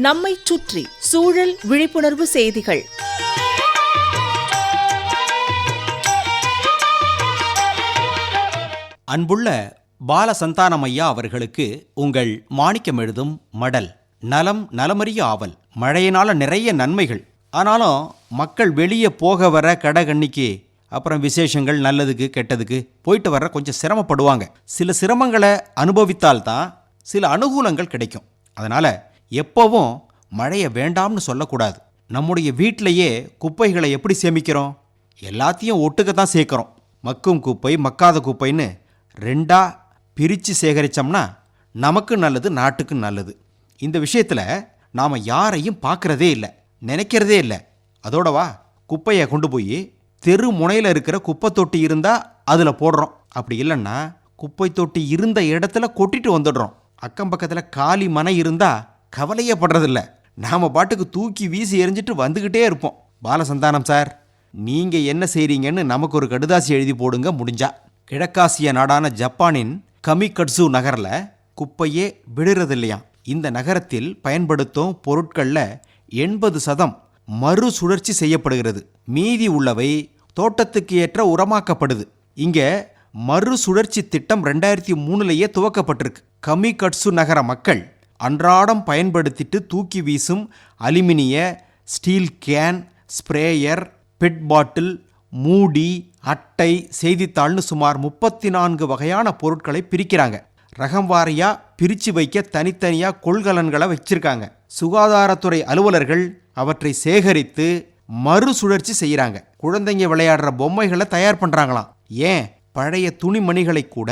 நம்மைச் சுற்றி சூழல் விழிப்புணர்வு செய்திகள். அன்புள்ள பால ஐயா அவர்களுக்கு உங்கள் மாணிக்கம் எழுதும் மடல் நலம் நலமறிய ஆவல் மழையினால நிறைய நன்மைகள். ஆனாலும் மக்கள் வெளியே போக வர கடகண்ணிக்கு அப்புறம் விசேஷங்கள் நல்லதுக்கு கெட்டதுக்கு போயிட்டு வர கொஞ்சம் சிரமப்படுவாங்க. சில சிரமங்களை அனுபவித்தால்தான் சில அனுகூலங்கள் கிடைக்கும். அதனால் எப்போவும் மழையை வேண்டாம்னு சொல்லக்கூடாது. நம்முடைய வீட்டிலையே குப்பைகளை எப்படி சேமிக்கிறோம்? எல்லாத்தையும் ஒட்டுக்க தான் சேர்க்குறோம். மக்கும் குப்பை மக்காத குப்பைன்னு ரெண்டா பிரித்து சேகரித்தோம்னா நமக்கு நல்லது நாட்டுக்கு நல்லது. இந்த விஷயத்தில் நாம் யாரையும் பார்க்குறதே இல்லை நினைக்கிறதே இல்லை. அதோடவா குப்பையை கொண்டு போய் தெரு முனையில் இருக்கிற குப்பை தொட்டி இருந்தால் அதில் போடுறோம். அப்படி இல்லைன்னா குப்பை தொட்டி இருந்த இடத்துல கொட்டிட்டு வந்துடுறோம். அக்கம் பக்கத்தில் காலி மனை இருந்தால் கவலையே படுறதில்ல நாம் பாட்டுக்கு தூக்கி வீசி எரிஞ்சிட்டு வந்துக்கிட்டே இருப்போம். பாலசந்தானம் சார் நீங்கள் என்ன செய்கிறீங்கன்னு நமக்கு ஒரு கடுதாசி எழுதி போடுங்க முடிஞ்சா. கிழக்காசிய நாடான ஜப்பானின் கமிகட்சு நகரில் குப்பையே விடுறதில்லையாம் இந்த நகரத்தில் பயன்படுத்தும் பொருட்களில் எண்பது சதம் மறுசுழற்சி செய்யப்படுகிறது. மீதி உள்ளவை தோட்டத்துக்கு ஏற்ற உரமாக்கப்படுது. இங்கே மறுசுழற்சி திட்டம் ரெண்டாயிரத்தி மூணுலேயே துவக்கப்பட்டிருக்கு. கமிகட்சு நகர மக்கள் அன்றாடம் பயன்படுத்திட்டு தூக்கி வீசும் அலுமினிய steel can sprayer PET bottle மூடி அட்டை செய்தித்தாள்னு சுமார் முப்பத்தி நான்கு வகையான பொருட்களை பிரிக்கிறாங்க. ரகம் வாரியாக பிரித்து வைக்க தனித்தனியாக கொள்கலன்களை வச்சிருக்காங்க. சுகாதாரத்துறை அலுவலர்கள் அவற்றை சேகரித்து மறுசுழற்சி செய்கிறாங்க குழந்தைங்க விளையாடுற பொம்மைகளை தயார் பண்ணுறாங்களாம் ஏன்? பழைய துணிமணிகளை கூட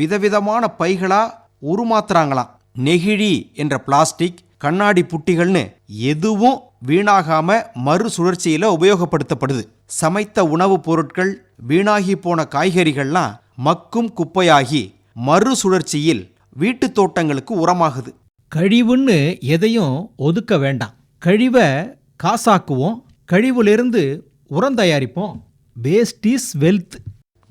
விதவிதமான பைகளாக உருமாத்துறாங்களாம். நெகிழி என்ற பிளாஸ்டிக் கண்ணாடி புட்டிகள்னு எதுவும் வீணாகாம மறுசுழற்சியில உபயோகப்படுத்தப்படுது. சமைத்த உணவுப் பொருட்கள் வீணாகி போன காய்கறிகள்லாம் மக்கும் குப்பையாகி மறுசுழற்சியில் வீட்டுத் தோட்டங்களுக்கு உரமாகுது. கழிவுன்னு எதையும் ஒதுக்க வேண்டாம். கழிவை காசாக்குவோம். கழிவுலேருந்து உரம் தயாரிப்போம். Waste is wealth.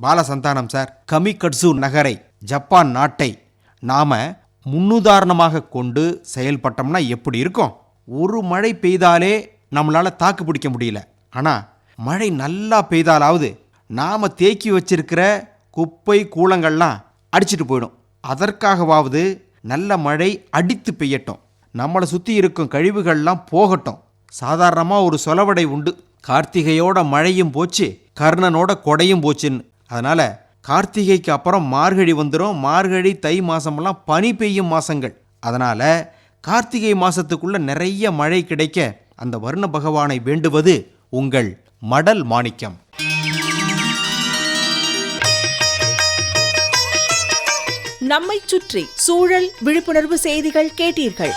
Balasanthanam sir Kamikatsu நகரை ஜப்பான் நாட்டை நாம முன்னுதாரணமாக கொண்டு செயல்பட்டோம்னா எப்படி இருக்கும்? ஒரு மழை பெய்தாலே நம்மளால் தாக்கு பிடிக்க முடியல. ஆனால் மழை நல்லா பெய்தாலாவது நாம் தேக்கி வச்சிருக்கிற குப்பை கூலங்கள்லாம் அடிச்சிட்டு போயிடும். அதற்காகவாவது நல்ல மழை அடித்து பெய்யட்டும். நம்மளை சுற்றி இருக்கும் கழிவுகள்லாம் போகட்டும். சாதாரணமாக ஒரு சொலவடை உண்டு. கார்த்திகையோட மழையும் போச்சு கர்ணனோட கொடையும் போச்சுன்னு. அதனால் கார்த்திகைக்கு அப்புறம் மார்கழி வந்துடும் மார்கழி தை மாதமெல்லாம் பனி பெய்யும் மாதங்கள் அதனால் கார்த்திகை மாதத்துக்குள்ளே நிறைய மழை கிடைக்க அந்த வர்ண பகவானை வேண்டுவது உங்கள் மடல் மாணிக்கம். நம்மை சுற்றி சூழல் விழிப்புணர்வு செய்திகள் கேட்டீர்கள்.